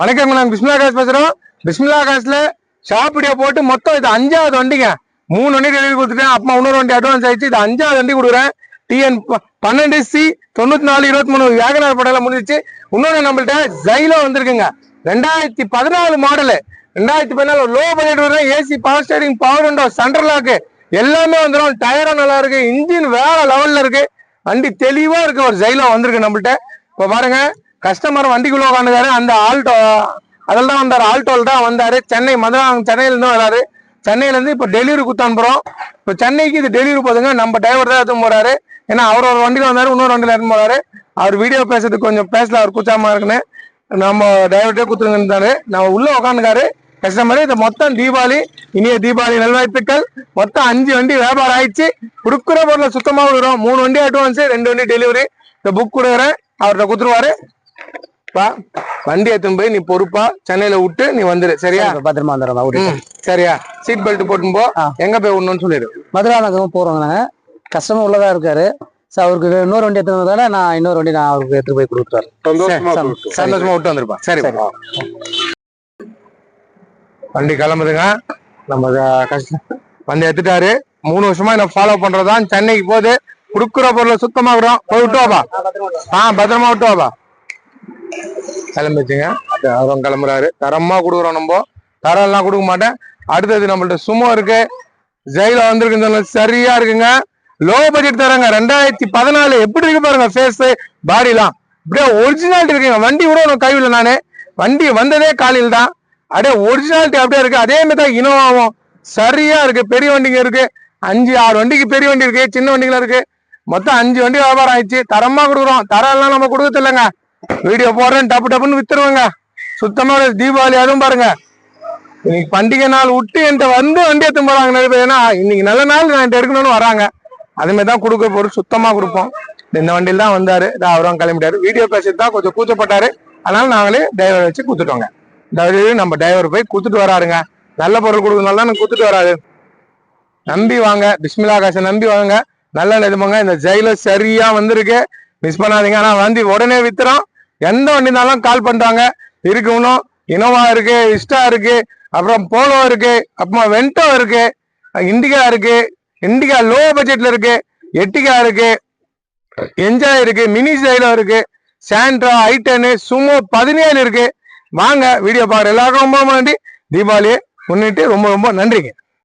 வணக்கம் நாங்கள் பிஸ்மிலா காசு பேசுறோம். பிஸ்மிலா காசுல ஷாப்பிடியா போட்டு மொத்தம் இது அஞ்சாவது வண்டிங்க. மூணு வண்டி டெலிவரி கொடுத்துட்டேன். அப்பா இன்னொரு வண்டி அட்வான்ஸ் ஆயிடுச்சு. இது அஞ்சாவது வண்டி கொடுக்குறேன். டிஎன் பன்னெண்டு சி தொண்ணூத்தி நாலு இருபத்தி மூணு வேகனார் படையில முடிஞ்சிச்சு. இன்னொன்று நம்மள்ட்ட ஜைலோ வந்திருக்குங்க. ரெண்டாயிரத்தி பதினாலு மாடலு ரெண்டாயிரத்தி பதினாலு லோ பட்ஜெட் வரும் AC power steering power window centre lock எல்லாமே வந்துடும் டயரும் நல்லா இருக்கு. இன்ஜின் வேற லெவல்ல இருக்கு. வண்டி தெளிவா இருக்கு ஒரு ஜைலோ வந்திருக்கு நம்மள்ட்ட. இப்ப பாருங்க. கஸ்டமர் வண்டிக்குள்ள உட்காந்துக்காரு அந்த ஆல்டோ அதில் தான் வந்தார் ஆல்டோல் தான் வந்தார். சென்னை மதுரை சென்னையிலேருந்து வராரு. சென்னையிலேருந்து இப்போ டெலிவரி குத்து இப்போ சென்னைக்கு இது டெலிவரி போதுங்க. நம்ம டிரைவர் தான் எடுத்து போகிறாரு ஏன்னா அவர் ஒரு வண்டியில் வந்தார் இன்னொரு வண்டியில் எடுத்து போகிறாரு அவர் வீடியோ பேசுறதுக்கு கொஞ்சம் பேசல. அவர் கூச்சாமல் இருக்குன்னு நம்ம டிரைவர்கிட்டே கொடுத்துருந்தாரு நம்ம உள்ளே உட்காந்துக்காரு கஸ்டமர் இது மொத்தம் தீபாவளி இனிய தீபாவளி நல்வாய்ப்புகள். மொத்தம் அஞ்சு வண்டி வியாபாரம் ஆயிடுச்சு. கொடுக்குற பொருளை சுத்தமாக விடுறோம் மூணு வண்டி அட்வான்ஸு ரெண்டு வண்டி டெலிவரி இந்த புக் கொடுக்குறேன். அவர்கிட்ட கொடுத்துருவாரு. பா வண்டி எடுத்துன்னு போய் நீ பொறுப்பா சென்னையில விட்டு நீ வந்துரு. சரியா? பத்திரமா வந்துடுறோம் ஓடி ம், சரியா. சீட் பெல்ட் போட்டுன்னு போ. எங்க போய் விடணும்னு சொல்லிடு. மதுரா நகரம் போறோம் நாங்க. கஸ்டமர் உள்ளதா இருக்காரு. சோ அவருக்கு இன்னொரு வண்டி எடுத்துனதால நான் இன்னொரு வண்டி நான் அவருக்கு எடுத்து போய் கொடுத்துருவாரு சந்தோஷமா சரி, விட்டு வந்துருப்பா. சரி சரி. வண்டி கிளம்புதுங்க. நம்ம க- கஷ்ட வண்டி எடுத்துட்டாரு. மூணு வருஷமா என்ன ஃபாலோ பண்றதான் சென்னைக்கு போகுது. குடுக்குற பொருளை சுத்தமா விடுறோம். போய் விட்டு வாப்பா. ஆ பத்திரமா விட்டு வாப்பா. கிளம்பிச்சுங்க. அவரும் கிளம்புறாரு. தரமா கொடுக்குறோம் நம்ம. தரம் எல்லாம் கொடுக்க மாட்டேன். அடுத்தது நம்மள்ட்ட சும்மா இருக்கு. ஜெயில வந்திருக்குன்னு சொன்ன சரியா இருக்குங்க. லோ பட்ஜெட் தராங்க. ரெண்டாயிரத்தி பதினாலு எப்படி இருக்கு பாருங்க ஃபேஸ் பாடிலாம் அப்படியே ஒரிஜினாலிட்டி இருக்குங்க. வண்டி கூட உனக்கு கைவில்லை நானு. வண்டி வந்ததே காலையில் தான். அப்படியே ஒரிஜினாலிட்டி அப்படியே இருக்கு. அதே மாதிரி தான் இனோவாவும். சரியா இருக்கு. பெரிய வண்டிங்க இருக்கு. அஞ்சு ஆறு வண்டிக்கு பெரிய வண்டி இருக்கு. சின்ன வண்டிகள் இருக்கு. மொத்தம் அஞ்சு வண்டி வியாபாரம் ஆயிடுச்சு. தரமா கொடுக்குறோம். தரம் எல்லாம் நம்ம கொடுக்கறது இல்லைங்க. வீடியோ போடுறேன் டப்பு டப்புன்னு வித்துருவேங்க. சுத்தமா தீபாவளி அதுவும் பாருங்க. இன்னைக்கு பண்டிகை நாள் விட்டு என்கிட்ட வந்து வண்டி எடுத்து போறாங்க நிறைய பேர் ஏன்னா இன்னைக்கு நல்ல நாள் நான் என்கிட்ட எடுக்கணும்னு வராங்க. அதுமாரி தான் கொடுக்க பொருள் சுத்தமா கொடுப்போம். இந்த வண்டியில் தான் வந்தாரு அவரும் கிளம்பிட்டாரு. வீடியோ பேசிட்டு தான் கொஞ்சம் கூச்சப்பட்டாரு. அதனால நாங்களே டிரைவர் வச்சு குத்துட்டோங்க. டிரைவர் நம்ம டிரைவர் போய் கொடுத்துட்டு வராருங்க. நல்ல பொருள் கொடுக்கறதுனால தான் கொடுத்துட்டு வராரு. நம்பி வாங்க பிஸ்மிலா காசை நம்பி வாங்க நல்ல நிஜமாங்க இந்த ஜெயில சரியா வந்திருக்கு. மிஸ் பண்ணாதீங்க. ஆனா வந்து உடனே வித்துறோம். எந்த வண்டி இருந்தாலும் கால் பண்றாங்க இருக்கணும் இனோவா இருக்கு இஸ்டா இருக்கு அப்புறம் போலோ இருக்கு அப்புறமா வென்டோ இருக்கு இண்டிகா இருக்கு இண்டிகா லோ பட்ஜெட்ல இருக்கு எட்டிகா இருக்கு என்ஜாய் இருக்கு மினி ஜெயிலோ இருக்கு சாண்ட்ரா ஐட்டனு சுமோ பதினேழு இருக்கு. வாங்க வீடியோ பாக்குற எல்லாருக்கும் ரொம்ப நன்றி. தீபாவளியை முன்னிட்டு ரொம்ப ரொம்ப நன்றிங்க.